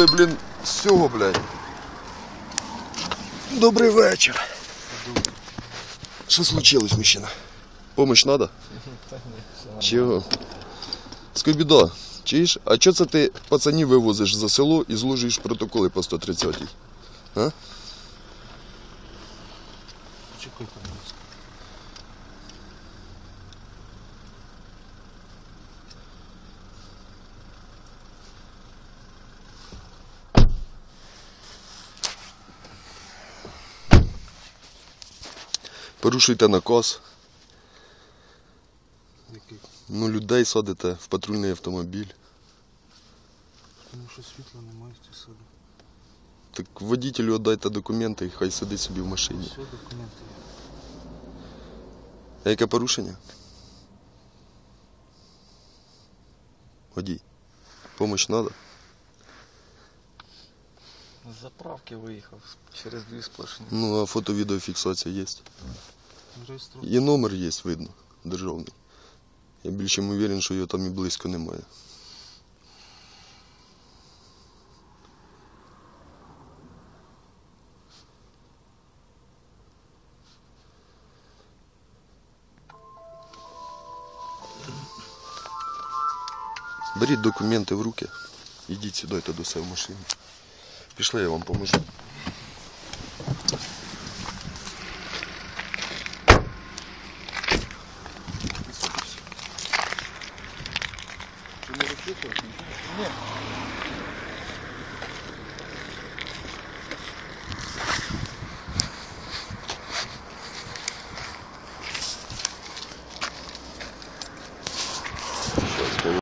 Ти, блін, з цього, блядь. Добрий вечір. Що случилось, мужчина? Помощь надо? Чого? Скобідо, чуєш? А чого це ти пацанів вивозиш за село і зложуєш протоколи по 130-й? А? Чекайте, будь ласка. Порушуйте наказ. Ну, людей садите в патрульний автомобіль. Тому що світла немає в цій саду. Так водителю віддайте документи і хай сидить собі в машині. Все, документи є. А яке порушення? Водій. Помощь надо? З заправки виїхав через дві сплошні. Ну, а фото-відеофіксація є. І номер є, видно, державний. Я більш чим уверен, що його там і близько немає. Беріть документи в руки. Ідіть сюди до себе в машину. Пішли, я вам поможу. いう風に言っ。